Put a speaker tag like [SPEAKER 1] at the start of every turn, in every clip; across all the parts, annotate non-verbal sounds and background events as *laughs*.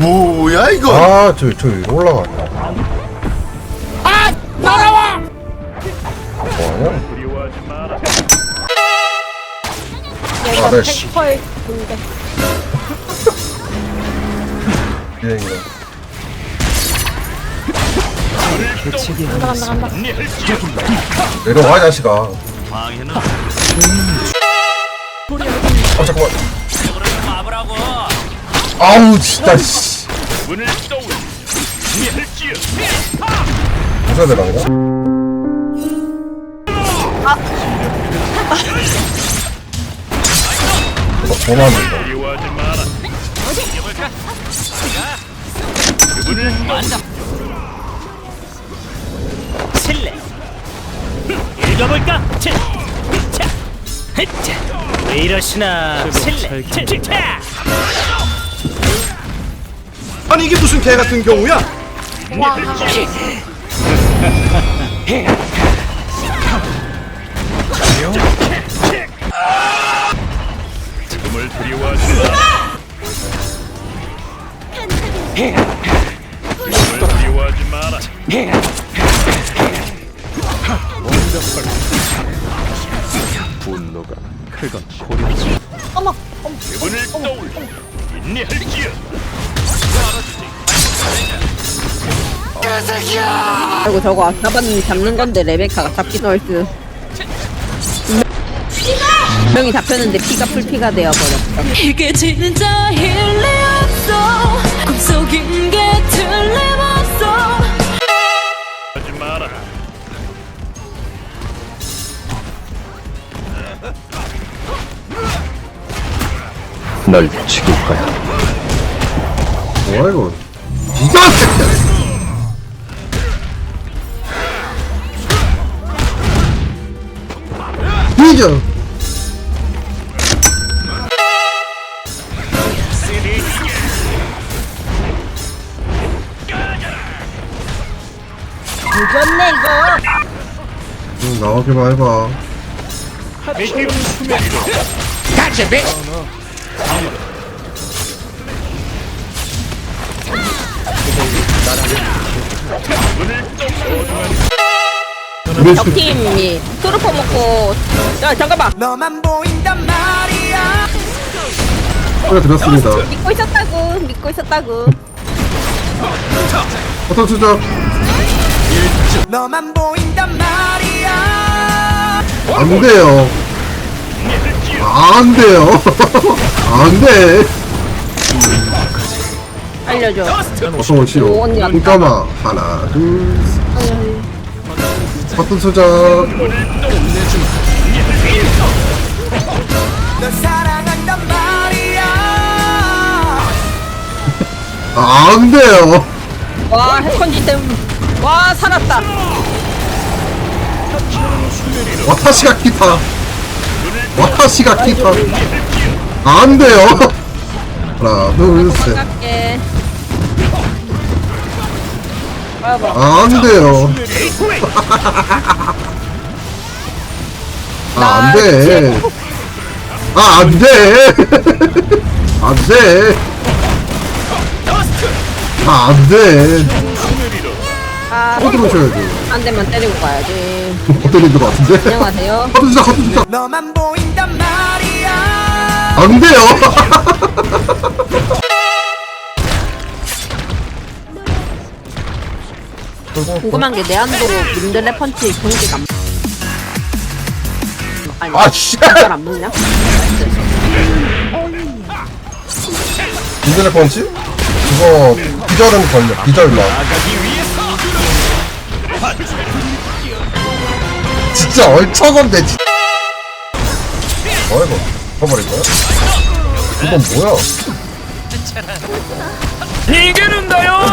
[SPEAKER 1] 뭐야 이거?
[SPEAKER 2] 아, 저, 저 위로 올라가네. 아! 날아와! 뭐하냐?
[SPEAKER 3] 얘가
[SPEAKER 2] 아, 네, 씨.
[SPEAKER 3] 탱커의 군대.
[SPEAKER 2] 비행이다.
[SPEAKER 3] 간다 간다 간다.
[SPEAKER 2] 내려와, 이 자식아. 아, 잠깐만. 아우, 진짜, 씨. 무슨? 어, 도망간다.
[SPEAKER 4] 실례. 읽어볼까? 자, 자, 자. 왜 이러시나? 자.
[SPEAKER 1] 아니 이게 무슨 개 같은 경우야?
[SPEAKER 3] 어머
[SPEAKER 5] 아이고 저거 잡았는 잡는 건데 레베카가 잡기 널스. 명이 잡혔는데 피가 풀피가 되어버렸어.
[SPEAKER 6] 이게 진짜 일리 없어. 꿈속인 게 틀림없어.
[SPEAKER 7] 널 죽일 거야.
[SPEAKER 2] 뭐야, 이거. 기가 새끼야. 뒤져!
[SPEAKER 5] 늦었네 이거
[SPEAKER 2] 응, 나오기만 해봐. 우리 집
[SPEAKER 5] 적팀이 트루퍼 먹고 야 잠깐만
[SPEAKER 2] 소리 들었습니다.
[SPEAKER 5] 믿고 있었다고 믿고 있었다고
[SPEAKER 2] 어떤 수작? 안 돼요. 안 돼요. *laughs* 안 돼.
[SPEAKER 5] 알려줘
[SPEAKER 2] 어서 오시오.
[SPEAKER 5] 오, 언니.
[SPEAKER 2] 잠깐만. 하나, 둘, 셋. 어떤 수작? 안 돼요.
[SPEAKER 5] 와 해컨지 때문에 와 살았다
[SPEAKER 2] 와타시가 기타. 와타시가 기타. 안 돼요. 하나, 둘, 셋.
[SPEAKER 5] 봐봐
[SPEAKER 2] 안 돼요. *laughs* 아, 안 돼. 아, 안 돼. *laughs* 안 돼. 아, 안 돼.
[SPEAKER 5] 아,
[SPEAKER 2] 어, 들어오셔야지.
[SPEAKER 5] 한 대만 때리고 가야지 *laughs*
[SPEAKER 2] 어떤 것 같은데?
[SPEAKER 5] 안녕하세요
[SPEAKER 2] 커튼 주자, 커튼 주자. 안 돼요.
[SPEAKER 5] 궁금한 게 내한도로 민들레 펀치 경기가 안- 아니
[SPEAKER 2] 아, 씨.
[SPEAKER 5] 잘안 먹냐?
[SPEAKER 2] 인터넷 펀치? 그거, 기절은 걸려. 기절만. 진짜 얼척건데, 진짜. 뭐야, 이거. 퍼버릴 거야? 이건 뭐야?
[SPEAKER 4] 이기는다요.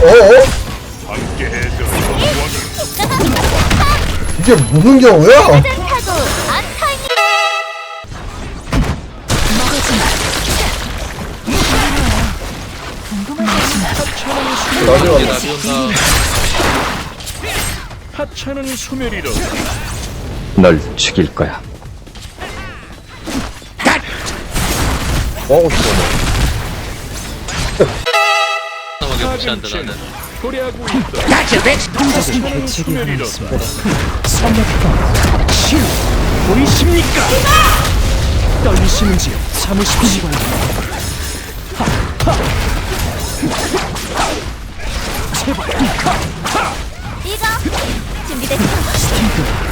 [SPEAKER 3] 어어?
[SPEAKER 2] 이게 무슨 경우야?
[SPEAKER 8] 하찮은 소멸이로
[SPEAKER 7] 널 죽일 거야.
[SPEAKER 2] 뭐 하고 싶어
[SPEAKER 8] 도래하고 있다. 하찮은 소멸이로
[SPEAKER 4] 보이십니까? 떨리시는지요? 참으십시오.
[SPEAKER 8] 그분을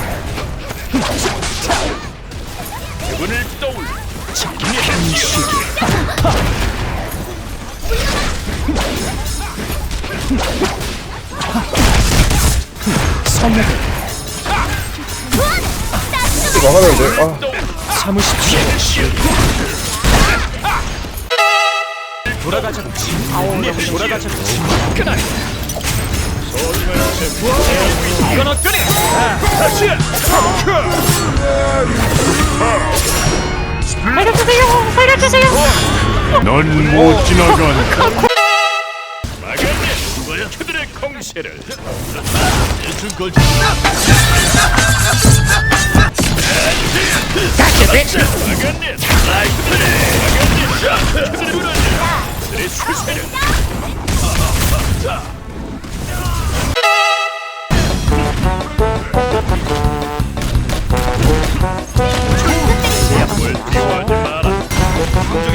[SPEAKER 2] 망하는데 아
[SPEAKER 4] 참으십시오.
[SPEAKER 8] 이건 어떠냐 아, 다시
[SPEAKER 3] 살려주세요! 살려주세요!
[SPEAKER 8] 넌 못 지나간다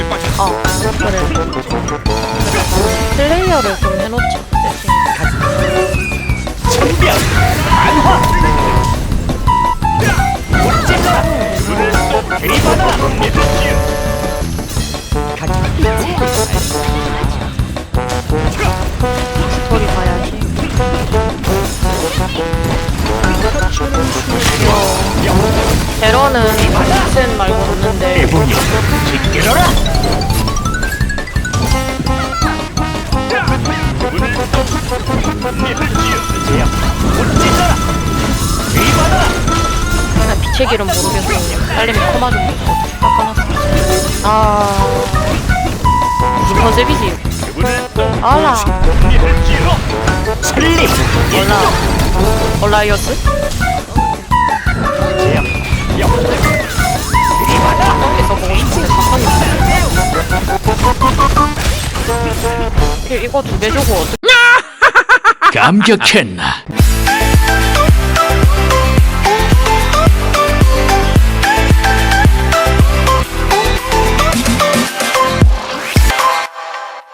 [SPEAKER 8] 빠져
[SPEAKER 3] 어. 플레이어를 좀 해놓자. 스토리 봐야지. 제로는 sen 말고 없는데
[SPEAKER 4] 대본이 지켜라.
[SPEAKER 3] 길은 모르겠어. 빨리면 코마 좀 깎아놨어. 아 무슨 컨셉이지? 알아.
[SPEAKER 4] 살림
[SPEAKER 3] 얼라 얼라이어스? 밖에서 보고. 이거 두 개 주고 어떻게
[SPEAKER 8] 감격했나